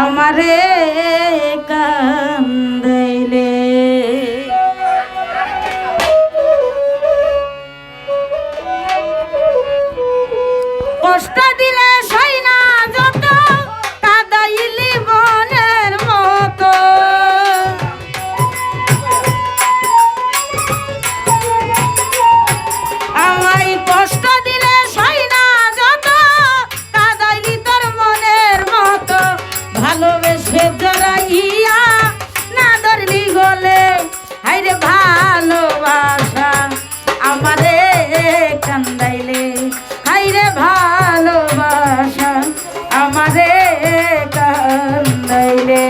আমারে কান্দাইলে। কষ্ট দিলে আমারে কান্দাইলে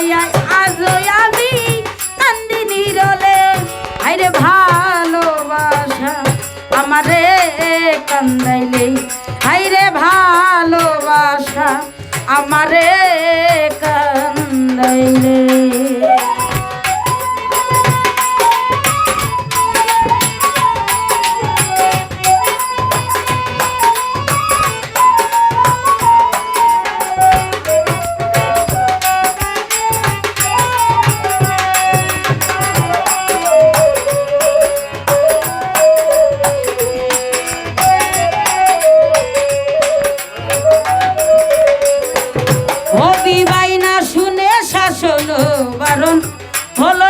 তোর মায়ায় আমি কান্দি নিরলে। আইরে ভালোবাসা আমারে কান্দাইলে। আইরে ভালোবাসা আমারে হবি বাইনা শুনে শাসন বারণ হলো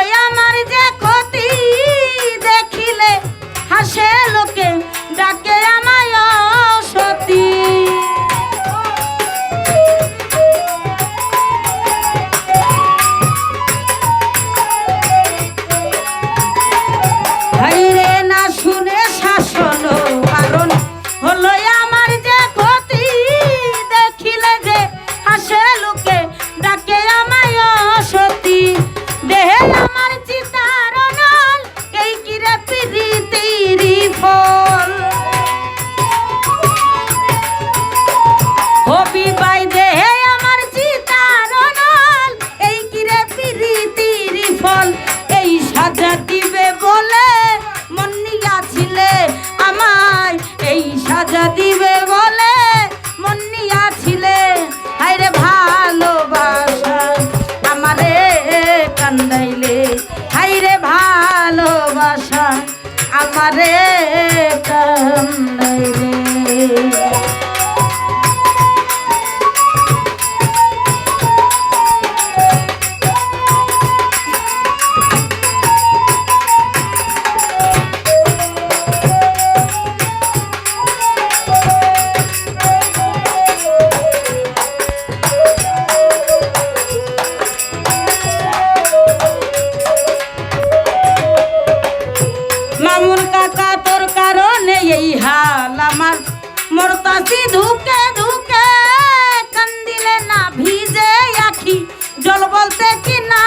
হবি বাই দেহে আমার চিতার নল এই কিরে পিরিতির ফল? এই সাজা দিবে বলে মন আমায়। এই সাজা দিবে বলে মন নিয়াছিলে। হাইরে ভালোবাসা আমারে কান্দাইলে। হাইরে ভালোবাসা আমারে মামুন কাকা, তোর কারণে এই হাল আমার। মরতাসি ধুকে ধুকে, কান্দিলে না ভিজে আখি। জল বলতে কি না